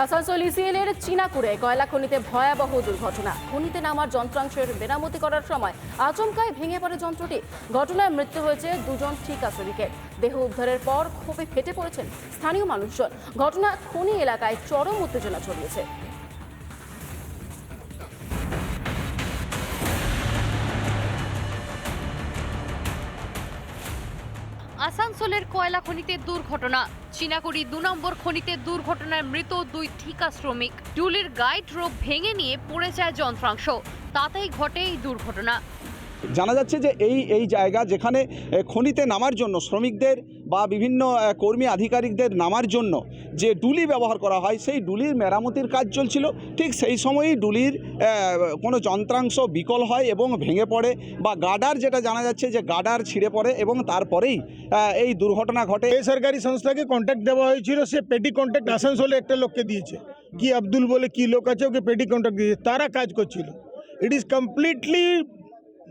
আসানসোল ইসিএলের চীনাকুড়ে কয়লা খনিতে ভয়াবহ দুর্ঘটনা। খনিতে নামার যন্ত্রাংশের মেরামতি করার সময় আচমকায় ভেঙে পড়ে যন্ত্রটি। ঘটনায় মৃত্যু হয়েছে দুজন ঠিকা শ্রমিকের দেহ উদ্ধারের পর ক্ষোভে ফেটে পড়েছেন স্থানীয় মানুষজন। ঘটনা খনি এলাকায় চরম উত্তেজনা ছড়িয়েছে। আসানসোলের কয়লা খনিতে দুর্ঘটনা। চীনাকুড়ি দু নম্বর খনিতে দুর্ঘটনায় মৃত দুই ঠিকা শ্রমিক। টুলির গাইড রোপ ভেঙে নিয়ে পড়ে যায় যন্ত্রাংশ। তাতেই ঘটে এই দুর্ঘটনা। জানা যাচ্ছে যে এই এই জায়গা যেখানে খনিতে নামার জন্য, শ্রমিকদের বা বিভিন্ন কর্মী আধিকারিকদের নামার জন্য যে ডুলি ব্যবহার করা হয়, সেই ডুলির মেরামতির কাজ চলছিল। ঠিক সেই সময়ই ডুলির কোনো যন্ত্রাংশ বিকল হয় এবং ভেঙে পড়ে বা গাডার যেটা জানা যাচ্ছে যে গাডার ছিঁড়ে পড়ে এবং তারপরেই এই দুর্ঘটনা ঘটে। বেসরকারি সংস্থাকে কন্ট্যাক্ট দেওয়া হয়েছিল, সে পেটি কন্ট্যাক্ট আসানসোলে একটা লোককে দিয়েছে। কি আব্দুল বলে কি লোক আছে, ওকে পেটি কন্ট্যাক্ট দিয়েছে। তারা কাজ করছিল। It is completely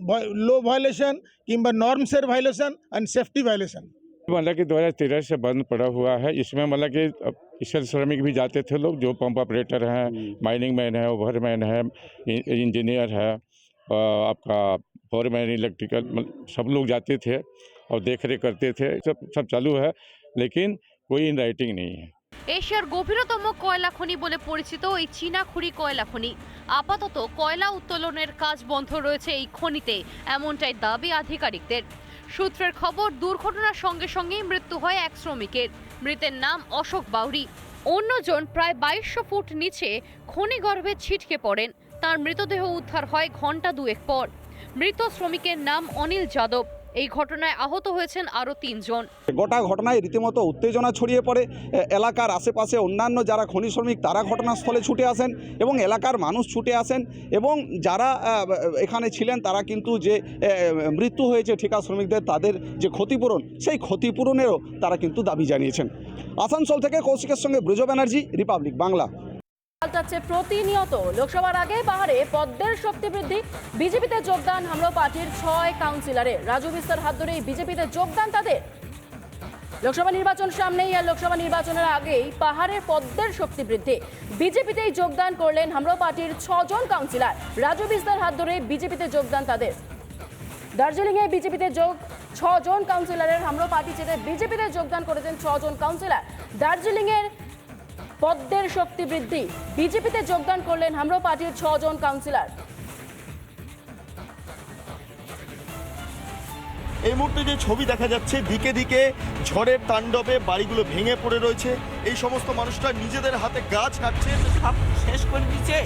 law violation किंबा नॉर्म्स एर वायलेशन एंड सेफ्टी वायलेशन मतलब कि दो हज़ार तेरह से बंद पड़ा हुआ है इसमें मतलब कि स्किल श्रमिक भी जाते थे लोग जो पंप ऑपरेटर हैं माइनिंग मैन है ओवरमैन है इंजीनियर है आपका फोरमैन मतलब इलेक्ट्रिकल सब लोग जाते थे और देख रेख करते थे सब सब चालू है लेकिन कोई इन राइटिंग नहीं है। এশিয়ার গভীরতম কয়লা খনি বলে পরিচিত এই চীনাখুড়ি কয়লা খনি। আপাতত কয়লা উত্তোলনের কাজ বন্ধ রয়েছে এই খনিতে, এমনটাই দাবি আধিকারিকদের। সূত্রের খবর, দুর্ঘটনার সঙ্গে সঙ্গেই মৃত্যু হয় এক শ্রমিকের। মৃতের নাম অশোক বাউরি। অন্যজন প্রায় বাইশশো ফুট নিচে খনিগর্ভে ছিটকে পড়েন। তার মৃতদেহ উদ্ধার হয় ঘণ্টা দুয়েক পর। মৃত শ্রমিকের নাম অনিল যাদব। এই ঘটনায় আহত হয়েছেন আরও তিনজন। গোটা ঘটনায় রীতিমতো উত্তেজনা ছড়িয়ে পড়ে। এলাকার আশেপাশে অন্যান্য যারা খনি শ্রমিক, তারা ঘটনাস্থলে ছুটে আসেন এবং এলাকার মানুষ ছুটে আসেন এবং যারা এখানে ছিলেন, তারা কিন্তু যে মৃত্যু হয়েছে ঠিকা শ্রমিকদের, তাদের যে ক্ষতিপূরণ, সেই ক্ষতিপূরণেরও তারা কিন্তু দাবি জানিয়েছেন। আসানসোল থেকে কৌশিকের সঙ্গে ব্রজ ব্যানার্জি রিপাবলিক বাংলা। পাল্টাচ্ছে প্রতিনিয়ত। লোকসভার আগে পাহাড়ে পদ্মের শক্তি বৃদ্ধি। বিজেপিতে যোগদান হামলো পার্টির ছয় রাজু বিস্তার হাত ধরেই বিজেপিতে যোগদান তাদের। লোকসভা নির্বাচন সামনেই আর লোকসভা নির্বাচনের আগেই পদ্মের শক্তি বৃদ্ধি। বিজেপিতেই যোগদান করলেন হামলো পার্টির ছজন কাউন্সিলর। রাজু বিস্তার হাত ধরে বিজেপিতে যোগদান তাদের। দার্জিলিংয়ে বিজেপিতে যোগ ছজন কাউন্সিলরের হামলো পার্টি ছেড়ে বিজেপিতে যোগদান করেছেন ছজন কাউন্সিলর। দার্জিলিংয়ের পদ্মের শক্তি বৃদ্ধি। বিজেপিতে যোগদান করলেন হামরো পার্টির ছজন কাউন্সিলর। এই মুহূর্তে যে ছবি দেখা যাচ্ছে দিকে দিকে ঝড়ের তাণ্ডবে বাড়িগুলো ভেঙে পড়ে রয়েছে। এই সমস্ত মানুষরা নিজেদের হাতে গাছ কাটছে। সব শেষ করে দিচ্ছে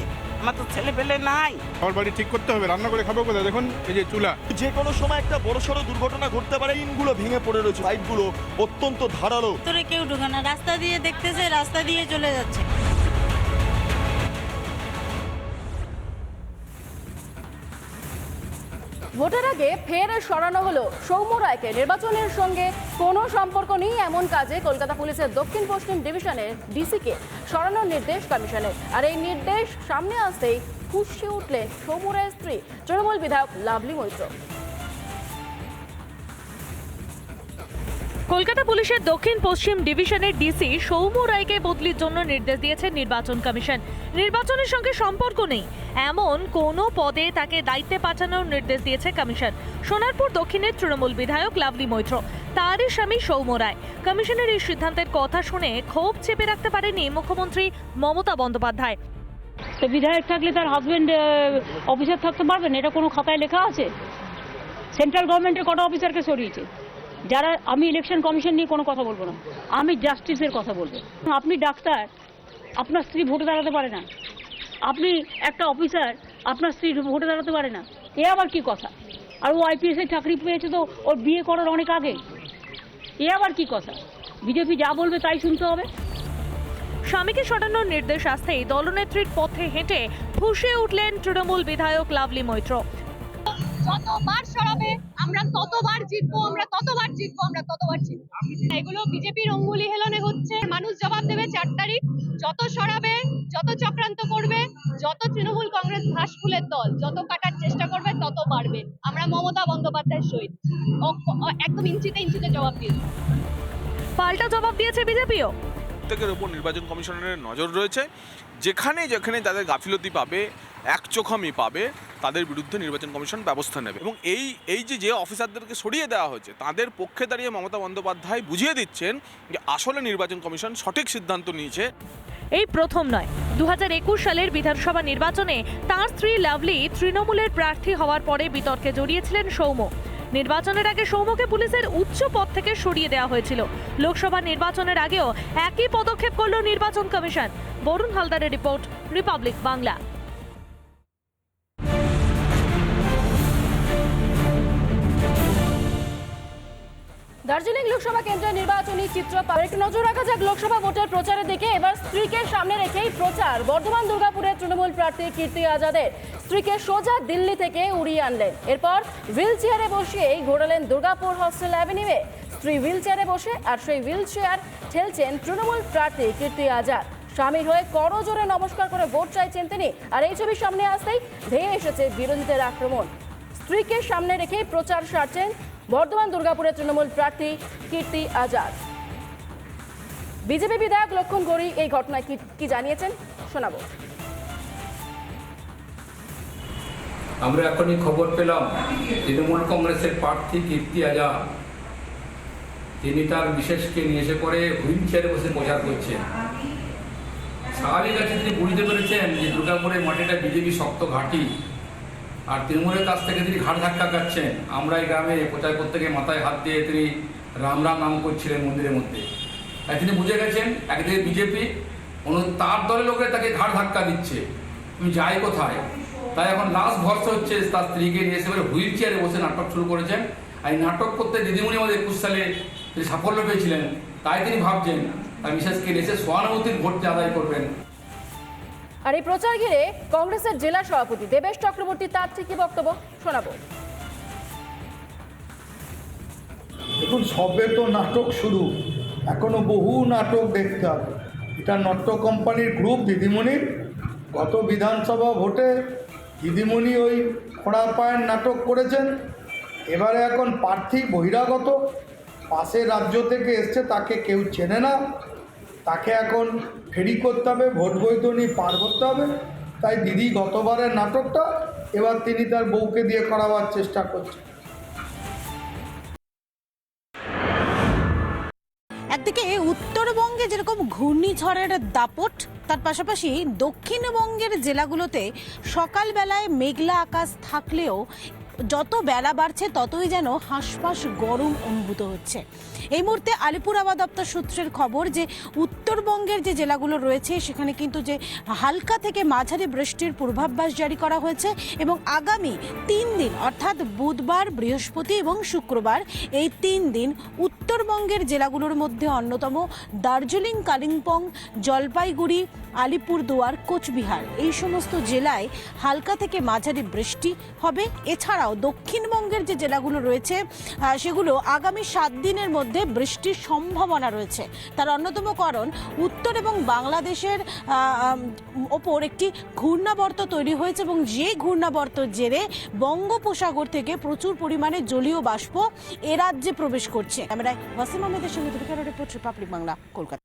আমার তো ছেলে পেলে নাই। আমার বাড়ি ঠিক করতে হবে রান্না করে খাব কোথায়? দেখুন এই যে চুলা। যে কোনো সময় একটা বড়সড় দুর্ঘটনা ঘটতে পারে ইনগুলো ভেঙে পড়ে রয়েছে পাইপগুলো অত্যন্ত ধারালো। তোরে কেউ ঢুকে না রাস্তা দিয়ে দেখতেছে রাস্তা দিয়ে চলে যাচ্ছে। ভোটের আগে ফের সরানো হলো সৌম্য রায়কে। নির্বাচনের সঙ্গে কোনো সম্পর্ক নেই এমন কাজে কলকাতা পুলিশের দক্ষিণ পশ্চিম ডিভিশনের ডিসিকে সরানোর নির্দেশ কমিশনের। আর এই নির্দেশ সামনে আসতেই খুশি উঠলেন সৌম্য রায়ের স্ত্রী তৃণমূল বিধায়ক লাভলি মৈত্র। কলকাতা পুলিশের দক্ষিণ পশ্চিম ডিভিশনের ডিসি সৌম্য রায়কে বদলির জন্য নির্দেশ দিয়েছে নির্বাচন কমিশন। নির্বাচনের সঙ্গে সম্পর্ক নেই। এমন কোনো পদে তাকে দায়িত্বে পাঠানোর নির্দেশ দিয়েছে কমিশন। সোনারপুর দক্ষিণের তৃণমূল বিধায়ক লাভলি মৈত্র, তারই স্বামী সৌম্য রায়। কমিশনের এই সিদ্ধান্তের কথা শুনে ক্ষোভ চেপে রাখতে পারেনি মুখ্যমন্ত্রী মমতা বন্দ্যোপাধ্যায়। তো বিধায়ক থাকলে তার হাজবেন্ড অফিসার থাকতে পারবেন এটা কোনো খাতায় লেখা আছে? সেন্ট্রাল গভর্নমেন্টের কটা অফিসারকে সরিয়েছে? যারা আমি ইলেকশন কমিশন নিয়ে কোনো কথা বলব না। আমি জাস্টিসের কথা বলব। আপনি ডাক্তার আপনার স্ত্রী ভোটে দাঁড়াতে পারে না। আপনি একটা অফিসার আপনার স্ত্রী ভোটে দাঁড়াতে পারে না। এ আবার কি কথা? আর ও আইপিএস এর চাকরি পেয়েছে তো ওর বিয়ে করার অনেক আগে। এ আবার কি কথা? বিজেপি যা বলবে তাই শুনতে হবে। স্বামীকে সরানোর নির্দেশ আসতেই দলনেত্রীর পথে হেঁটে ফুসে উঠলেন তৃণমূল বিধায়ক লাভলি মৈত্র। যতবার সরাবে আমরা ততবার জিতবো, আমরা ততবার জিতবো, আমরা ততবার জিতবো। এগুলো বিজেপির অঙ্গুলি হেলনে হচ্ছে। মানুষ জবাব দেবে চার তারিখ। যত সরাবে, যত চক্রান্ত করবে, যত তৃণমূল কংগ্রেস ঘাস ফুলের দল, যত কাটার চেষ্টা করবে, তত বাড়বে। আমরা মমতা বন্দ্যোপাধ্যায়ের সহিত। একদম ইঞ্চিতে ইঞ্চিতে জবাব দিয়ে পাল্টা জবাব দিয়েছে বিজেপিও? প্রত্যেকের ওপর নির্বাচন কমিশনের নজর রয়েছে। যেখানে যেখানে তাদের গাফিলতি পাবে একচোখামি পাবে, তাদের বিরুদ্ধে নির্বাচন কমিশন ব্যবস্থা নেবে। এবং এই এই যে যে অফিসারদেরকে সরিয়ে দেওয়া হয়েছে, তাদের পক্ষে দাঁড়িয়ে মমতা বন্দ্যোপাধ্যায় বুঝিয়ে দিচ্ছেন যে আসলে নির্বাচন কমিশন সঠিক সিদ্ধান্ত নিয়েছে। এই প্রথম নয়। দু সালের বিধানসভা নির্বাচনে তার স্ত্রী লাভলি তৃণমূলের প্রার্থী হওয়ার পরে বিতর্কে জড়িয়েছিলেন সৌম্য। নির্বাচনের আগে সৌমকে পুলিশের উচ্চ পদ থেকে সরিয়ে দেওয়া হয়েছিল। লোকসভা নির্বাচনের আগেও একই পদক্ষেপ করল নির্বাচন কমিশন। বরুণ হালদারের রিপোর্ট, রিপাবলিক বাংলা। দার্জিলিং লোকসভা কেন্দ্রের নির্বাচনী চিত্র একটু নজর রাখা যাক, লোকসভা ভোটের প্রচারের দিকে। এবার স্ত্রীকে সামনে রেখেই প্রচার। বর্ধমান দুর্গাপুরের তৃণমূল প্রার্থী কীর্তি আজাদের। স্ত্রীকে সোজা দিল্লি থেকে উড়িয়ে আনলেন। এরপর হুইল চেয়ারে বসিয়েই ঘোরালেন দুর্গাপুর হস্টেল অ্যাভিনিউয়ে। স্ত্রী হুইল চেয়ারে বসে আর সেই হুইল চেয়ার ঠেলছেন তৃণমূল প্রার্থী কীর্তি আজাদ। স্বামীর হয়ে করজোরে নমস্কার করে ভোট চাইছেন তিনি। আর এই ছবির সামনে আসতেই ধেয়ে এসেছে বিরোধীদের আক্রমণ। স্ত্রীকে সামনে রেখেই প্রচার সারছেন বর্ধমান দুর্গাপুরের তৃণমূল প্রার্থী কীর্তি আজাদ। বিজেপি বিধায়ক লক্ষণ গড়ি এই ঘটনায় কি জানিয়েছেন? শোনাবো। আমরা এখনই খবর পেলাম, তৃণমূল কংগ্রেসের প্রার্থী কীর্তি আজাদ। তিনি তার বিশেষকে নিয়ে এসে পরে হুইল চেয়ারে বসে প্রচার করছেন। স্বাভাবিক আছে তিনি বুঝতে পেরেছেন যে দুর্গাপুরের মাটিটা বিজেপি শক্ত ঘাঁটি। আর তৃণমূলের কাছ থেকে তিনি ঘাট ধাক্কা খাচ্ছেন। আমরা এই গ্রামে প্রচার করতে গিয়ে মাথায় হাত দিয়ে তিনি রাম রাম নাম করছিলেন মন্দিরের মধ্যে। তাই তিনি বুঝে গেছেন, একদিকে বিজেপি, অন্য তার দলের লোকের তাকে ঘাট ধাক্কা দিচ্ছে। তুমি যাই কোথায়? তাই এখন লাস্ট ভরসা হচ্ছে তার স্ত্রীকে নিয়ে এসে হুইল চেয়ারে বসে নাটক শুরু করেছেন। আর এই নাটক করতে দিদিমণি আমাদের একুশ সালে তিনি সাফল্য পেয়েছিলেন। তাই তিনি ভাবছেন, তার মিসেসকে এসে সহানুভূতির ভোট আদায় করবেন। আর এই প্রচার ঘিরে কংগ্রেসের জেলা সভাপতি দেবেশ চক্রবর্তী তার ঠিক কি বক্তব্য শোনাবো। দেখুন, সবে তো নাটক শুরু। এখনও বহু নাটক দেখতে হবে। এটা নট্য কোম্পানির গ্রুপ দিদিমণির গত বিধানসভা ভোটে দিদিমণি ওই খোঁড়া পায়ের নাটক করেছেন। এবারে এখন প্রার্থী বহিরাগত। পাশের রাজ্য থেকে এসছে, তাকে কেউ চেনে না। তাকে এখন ফেরি করতে হবে, ভোট বৈতরণী পার করতে হবে। তাই দিদি গতবারের নাটকটা এবার তিনি তার বউকে দিয়ে করাবার চেষ্টা করছেন। একদিকে উত্তরবঙ্গে যেরকম ঘূর্ণিঝড়ের দাপট, তার পাশাপাশি দক্ষিণবঙ্গের জেলাগুলোতে সকালবেলায় মেঘলা আকাশ থাকলেও যত বেলা বাড়ছে, ততই যেন হাঁসফাঁস গরম অনুভূত হচ্ছে। এই মুহূর্তে আলিপুর আবহাওয়া দপ্তর সূত্রের খবর যে, উত্তরবঙ্গের যে জেলাগুলো রয়েছে, সেখানে কিন্তু যে হালকা থেকে মাঝারি বৃষ্টির পূর্বাভাস জারি করা হয়েছে এবং আগামী তিন দিন, অর্থাৎ বুধবার, বৃহস্পতি এবং শুক্রবার, এই তিন দিন উত্তরবঙ্গের জেলাগুলোর মধ্যে অন্যতম দার্জিলিং, কালিম্পং, জলপাইগুড়ি, আলিপুরদুয়ার, কোচবিহার। এই সমস্ত জেলায় হালকা থেকে মাঝারি বৃষ্টি হবে। এছাড়াও দক্ষিণবঙ্গের যে জেলাগুলো রয়েছে সেগুলো আগামী সাত দিনের মধ্যে বৃষ্টির সম্ভাবনা রয়েছে। তার অন্যতম কারণ, উত্তর এবং বাংলাদেশের ওপর একটি ঘূর্ণাবর্ত তৈরি হয়েছে এবং যে ঘূর্ণাবর্তর জেরে বঙ্গোপসাগর থেকে প্রচুর পরিমাণে জলীয় বাষ্প এ রাজ্যে প্রবেশ করছে। ক্যামেরায় ওয়াসিম আহমেদের সঙ্গে রিপোর্ট, রিপাবলিক বাংলা, কলকাতা।